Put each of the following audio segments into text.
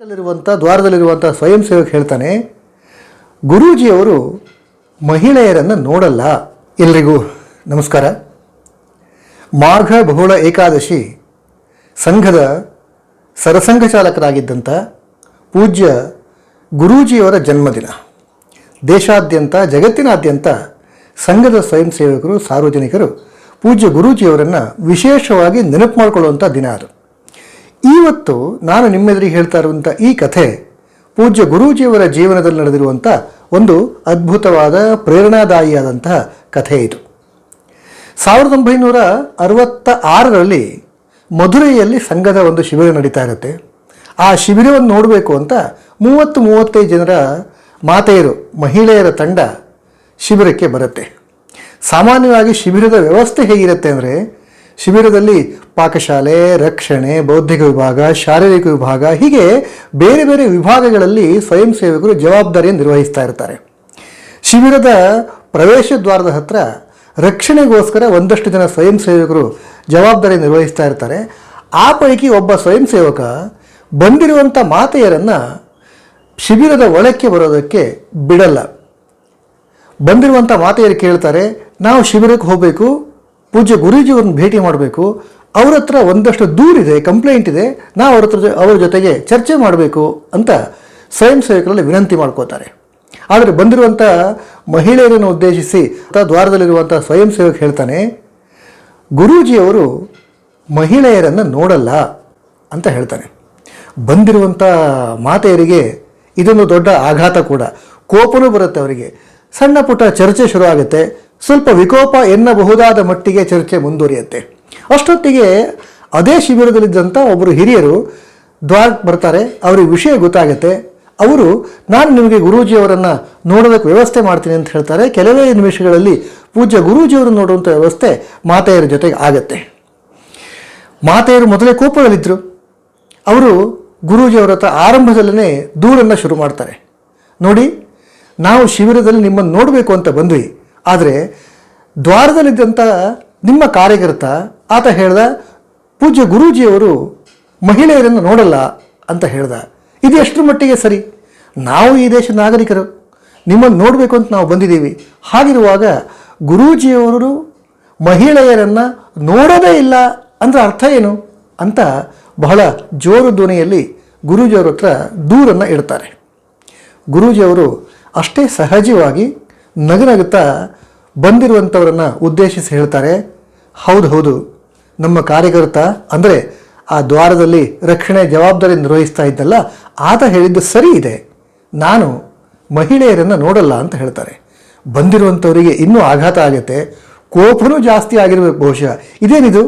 ಲ್ಲಿರುವಂಥ ದ್ವಾರದಲ್ಲಿರುವಂಥ ಸ್ವಯಂ ಸೇವಕ ಹೇಳ್ತಾನೆ, ಗುರೂಜಿಯವರು ಮಹಿಳೆಯರನ್ನು ನೋಡಲ್ಲ. ಎಲ್ರಿಗೂ ನಮಸ್ಕಾರ. ಮಾಘ ಬಹುಳ ಏಕಾದಶಿ ಸಂಘದ ಸರಸಂಘ ಚಾಲಕರಾಗಿದ್ದಂಥ ಪೂಜ್ಯ ಗುರೂಜಿಯವರ ಜನ್ಮದಿನ. ದೇಶಾದ್ಯಂತ, ಜಗತ್ತಿನಾದ್ಯಂತ ಸಂಘದ ಸ್ವಯಂ ಸೇವಕರು ಸಾರ್ವಜನಿಕರು ಪೂಜ್ಯ ಗುರೂಜಿಯವರನ್ನು ವಿಶೇಷವಾಗಿ ನೆನಪು ಮಾಡಿಕೊಳ್ಳುವಂಥ ದಿನ ಅದು. ಇವತ್ತು ನಾನು ನಿಮ್ಮೆದುರಿಗೆ ಹೇಳ್ತಾ ಇರುವಂಥ ಈ ಕಥೆ ಪೂಜ್ಯ ಗುರೂಜಿಯವರ ಜೀವನದಲ್ಲಿ ನಡೆದಿರುವಂಥ ಒಂದು ಅದ್ಭುತವಾದ ಪ್ರೇರಣಾದಾಯಿಯಾದಂತಹ ಕಥೆ ಇದು. ಸಾವಿರದ ಒಂಬೈನೂರ ಅರವತ್ತ ಆರರಲ್ಲಿ ಮಧುರೈಯಲ್ಲಿ ಸಂಘದ ಒಂದು ಶಿಬಿರ ನಡೀತಾ ಇರುತ್ತೆ. ಆ ಶಿಬಿರವನ್ನು ನೋಡಬೇಕು ಅಂತ ಮೂವತ್ತು ಮೂವತ್ತೈದು ಜನರ ಮಾತೆಯರು, ಮಹಿಳೆಯರ ತಂಡ ಶಿಬಿರಕ್ಕೆ ಬರುತ್ತೆ. ಸಾಮಾನ್ಯವಾಗಿ ಶಿಬಿರದ ವ್ಯವಸ್ಥೆ ಹೇಗಿರುತ್ತೆ ಅಂದರೆ ಶಿಬಿರದಲ್ಲಿ ಪಾಕಶಾಲೆ, ರಕ್ಷಣೆ, ಬೌದ್ಧಿಕ ವಿಭಾಗ, ಶಾರೀರಿಕ ವಿಭಾಗ, ಹೀಗೆ ಬೇರೆ ಬೇರೆ ವಿಭಾಗಗಳಲ್ಲಿ ಸ್ವಯಂ ಸೇವಕರು ಜವಾಬ್ದಾರಿಯನ್ನು ನಿರ್ವಹಿಸ್ತಾ ಇರ್ತಾರೆ. ಶಿಬಿರದ ಪ್ರವೇಶ ದ್ವಾರದ ಹತ್ರ ರಕ್ಷಣೆಗೋಸ್ಕರ ಒಂದಷ್ಟು ಜನ ಸ್ವಯಂ ಸೇವಕರು ಜವಾಬ್ದಾರಿ ನಿರ್ವಹಿಸ್ತಾ ಇರ್ತಾರೆ. ಆ ಪೈಕಿ ಒಬ್ಬ ಸ್ವಯಂ ಸೇವಕ ಬಂದಿರುವಂಥ ಮಾತೆಯರನ್ನು ಶಿಬಿರದ ಒಳಕ್ಕೆ ಬರೋದಕ್ಕೆ ಬಿಡಲ್ಲ. ಬಂದಿರುವಂಥ ಮಾತೆಯರು ಕೇಳ್ತಾರೆ, ನಾವು ಶಿಬಿರಕ್ಕೆ ಹೋಗಬೇಕು ಪೂಜ್ಯ ಗುರೂಜಿಯವ್ರನ್ನ ಭೇಟಿ ಮಾಡಬೇಕು. ಅವ್ರ ಹತ್ರ ಒಂದಷ್ಟು ದೂರಿದೆ ಕಂಪ್ಲೇಂಟ್ ಇದೆ, ನಾವು ಅವ್ರ ಹತ್ರ ಅವ್ರ ಜೊತೆಗೆ ಚರ್ಚೆ ಮಾಡಬೇಕು ಅಂತ ಸ್ವಯಂ ಸೇವಕರಲ್ಲಿ ವಿನಂತಿ ಮಾಡ್ಕೋತಾರೆ. ಆದರೆ ಬಂದಿರುವಂಥ ಮಹಿಳೆಯರನ್ನು ಉದ್ದೇಶಿಸಿ ಅಥವಾ ದ್ವಾರದಲ್ಲಿರುವಂಥ ಸ್ವಯಂ ಸೇವಕ ಹೇಳ್ತಾನೆ ಗುರೂಜಿಯವರು ಮಹಿಳೆಯರನ್ನು ನೋಡಲ್ಲ ಅಂತ ಹೇಳ್ತಾನೆ. ಬಂದಿರುವಂಥ ಮಾತೆಯರಿಗೆ ಇದೊಂದು ದೊಡ್ಡ ಆಘಾತ ಕೂಡ. ಕೋಪನೂ ಬರುತ್ತೆ ಅವರಿಗೆ. ಸಣ್ಣ ಪುಟ್ಟ ಚರ್ಚೆ ಶುರು ಆಗುತ್ತೆ. ಸ್ವಲ್ಪ ವಿಕೋಪ ಎನ್ನಬಹುದಾದ ಮಟ್ಟಿಗೆ ಚರ್ಚೆ ಮುಂದುವರಿಯುತ್ತೆ. ಅಷ್ಟೊತ್ತಿಗೆ ಅದೇ ಶಿಬಿರದಲ್ಲಿದ್ದಂಥ ಒಬ್ಬರು ಹಿರಿಯರು ದ್ವಾರಕ್ಕೆ ಬರ್ತಾರೆ. ಅವರಿಗೆ ವಿಷಯ ಗೊತ್ತಾಗುತ್ತೆ. ಅವರು, ನಾನು ನಿಮಗೆ ಗುರೂಜಿಯವರನ್ನು ನೋಡೋದಕ್ಕೆ ವ್ಯವಸ್ಥೆ ಮಾಡ್ತೀನಿ ಅಂತ ಹೇಳ್ತಾರೆ. ಕೆಲವೇ ನಿಮಿಷಗಳಲ್ಲಿ ಪೂಜ್ಯ ಗುರೂಜಿಯವರನ್ನು ನೋಡುವಂಥ ವ್ಯವಸ್ಥೆ ಮಾತೆಯರ ಜೊತೆಗೆ ಆಗತ್ತೆ. ಮಾತೆಯರು ಮೊದಲೇ ಕೋಪದಲ್ಲಿದ್ದರು ಅವರು ಗುರೂಜಿಯವರ ಹತ್ರ ಆರಂಭದಲ್ಲೇ ದೂರನ್ನು ಶುರು ಮಾಡ್ತಾರೆ. ನೋಡಿ, ನಾವು ಶಿಬಿರದಲ್ಲಿ ನಿಮ್ಮನ್ನು ನೋಡಬೇಕು ಅಂತ ಬಂದ್ವಿ. ಆದರೆ ದ್ವಾರದಲ್ಲಿದ್ದಂಥ ನಿಮ್ಮ ಕಾರ್ಯಕರ್ತ ಆತ ಹೇಳ್ದ, ಪೂಜ್ಯ ಗುರೂಜಿಯವರು ಮಹಿಳೆಯರನ್ನು ನೋಡಲ್ಲ ಅಂತ ಹೇಳ್ದ. ಇದು ಎಷ್ಟರ ಮಟ್ಟಿಗೆ ಸರಿ? ನಾವು ಈ ದೇಶದ ನಾಗರಿಕರು, ನಿಮ್ಮನ್ನು ನೋಡಬೇಕು ಅಂತ ನಾವು ಬಂದಿದ್ದೀವಿ. ಹಾಗಿರುವಾಗ ಗುರೂಜಿಯವರು ಮಹಿಳೆಯರನ್ನು ನೋಡೋದೇ ಇಲ್ಲ ಅಂದ್ರೆ ಅರ್ಥ ಏನು ಅಂತ ಬಹಳ ಜೋರು ಧ್ವನಿಯಲ್ಲಿ ಗುರೂಜಿಯವರ ಹತ್ರ ದೂರನ್ನು ಇಡ್ತಾರೆ. ಗುರೂಜಿಯವರು ಅಷ್ಟೇ ಸಹಜವಾಗಿ ನಗನಗುತ್ತಾ ಬಂದಿರುವಂಥವರನ್ನು ಉದ್ದೇಶಿಸಿ ಹೇಳ್ತಾರೆ, ಹೌದು ಹೌದು, ನಮ್ಮ ಕಾರ್ಯಕರ್ತ ಅಂದರೆ ಆ ದ್ವಾರದಲ್ಲಿ ರಕ್ಷಣೆ ಜವಾಬ್ದಾರಿ ನಿರ್ವಹಿಸ್ತಾ ಇದ್ದಲ್ಲ, ಆತ ಹೇಳಿದ್ದು ಸರಿ ಇದೆ, ನಾನು ಮಹಿಳೆಯರನ್ನು ನೋಡಲ್ಲ ಅಂತ ಹೇಳ್ತಾರೆ. ಬಂದಿರುವಂಥವರಿಗೆ ಇನ್ನೂ ಆಘಾತ ಆಗುತ್ತೆ, ಕೋಪನೂ ಜಾಸ್ತಿ ಆಗಿರಬೇಕು ಬಹುಶಃ. ಇದೇನಿದು?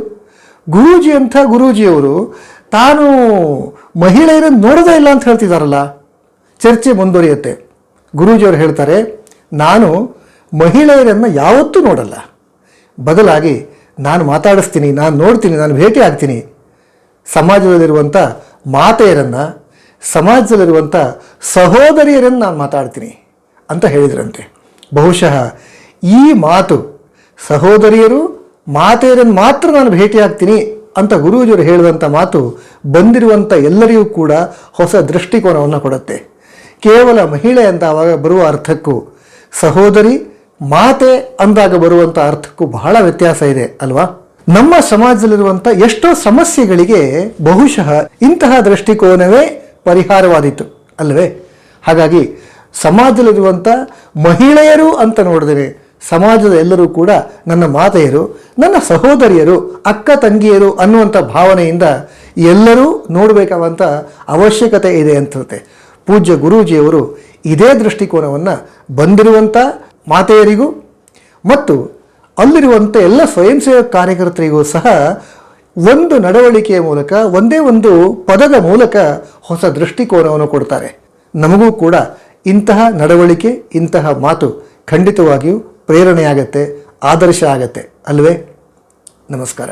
ಗುರೂಜಿ ಅಂತ ಗುರೂಜಿಯವರು ತಾನು ಮಹಿಳೆಯರನ್ನು ನೋಡೋದೇ ಇಲ್ಲ ಅಂತ ಹೇಳ್ತಿದ್ದಾರಲ್ಲ ಚರ್ಚೆ ಮುಂದುವರಿಯುತ್ತೆ. ಗುರೂಜಿಯವರು ಹೇಳ್ತಾರೆ ನಾನು ಮಹಿಳೆಯರನ್ನು ಯಾವತ್ತೂ ನೋಡಲ್ಲ. ಬದಲಾಗಿ ನಾನು ಮಾತಾಡಿಸ್ತೀನಿ, ನಾನು ನೋಡ್ತೀನಿ, ನಾನು ಭೇಟಿ ಆಗ್ತೀನಿ. ಸಮಾಜದಲ್ಲಿರುವಂಥ ಮಾತೆಯರನ್ನು ಸಮಾಜದಲ್ಲಿರುವಂಥ ಸಹೋದರಿಯರನ್ನು ನಾನು ಮಾತಾಡ್ತೀನಿ ಅಂತ ಹೇಳಿದ್ರಂತೆ. ಬಹುಶಃ ಈ ಮಾತು ಸಹೋದರಿಯರು, ಮಾತೆಯರನ್ನು ಮಾತ್ರ ನಾನು ಭೇಟಿ ಆಗ್ತೀನಿ ಅಂತ ಗುರೂಜಿಯವರು ಹೇಳಿದಂಥ ಮಾತು ಬಂದಿರುವಂಥ ಎಲ್ಲರಿಗೂ ಕೂಡ ಹೊಸ ದೃಷ್ಟಿಕೋನವನ್ನು ಕೊಡುತ್ತೆ. ಕೇವಲ ಮಹಿಳೆ ಅಂತ ಆವಾಗ ಬರುವ ಅರ್ಥಕ್ಕೂ ಸಹೋದರಿ, ಮಾತೆ ಅಂದಾಗ ಬರುವಂಥ ಅರ್ಥಕ್ಕೂ ಬಹಳ ವ್ಯತ್ಯಾಸ ಇದೆ, ಅಲ್ವಾ? ನಮ್ಮ ಸಮಾಜದಲ್ಲಿರುವಂಥ ಎಷ್ಟೋ ಸಮಸ್ಯೆಗಳಿಗೆ ಬಹುಶಃ ಇಂತಹ ದೃಷ್ಟಿಕೋನವೇ ಪರಿಹಾರವಾದೀತು, ಅಲ್ವೇ? ಹಾಗಾಗಿ ಸಮಾಜದಲ್ಲಿರುವಂಥ ಮಹಿಳೆಯರು ಅಂತ ನೋಡಿದರೆ, ಸಮಾಜದ ಎಲ್ಲರೂ ಕೂಡ ನನ್ನ ಮಾತೆಯರು, ನನ್ನ ಸಹೋದರಿಯರು, ಅಕ್ಕ ತಂಗಿಯರು ಅನ್ನುವಂಥ ಭಾವನೆಯಿಂದ ಎಲ್ಲರೂ ನೋಡಬೇಕಾದಂಥ ಅವಶ್ಯಕತೆ ಇದೆ ಅನ್ಸುತ್ತೆ ಪೂಜ್ಯ ಗುರೂಜಿಯವರು ಇದೇ ದೃಷ್ಟಿಕೋನವನ್ನು ಬಂದಿರುವಂಥ ಮಾತೆಯರಿಗೂ ಮತ್ತು ಅಲ್ಲಿರುವಂಥ ಎಲ್ಲ ಸ್ವಯಂ ಸೇವಕ ಕಾರ್ಯಕರ್ತರಿಗೂ ಸಹ ಒಂದು ನಡವಳಿಕೆಯ ಮೂಲಕ, ಒಂದೇ ಒಂದು ಪದದ ಮೂಲಕ ಹೊಸ ದೃಷ್ಟಿಕೋನವನ್ನು ಕೊಡ್ತಾರೆ. ನಮಗೂ ಕೂಡ ಇಂತಹ ನಡವಳಿಕೆ, ಇಂತಹ ಮಾತು ಖಂಡಿತವಾಗಿಯೂ ಪ್ರೇರಣೆಯಾಗತ್ತೆ, ಆದರ್ಶ ಆಗತ್ತೆ, ಅಲ್ವೇ? ನಮಸ್ಕಾರ.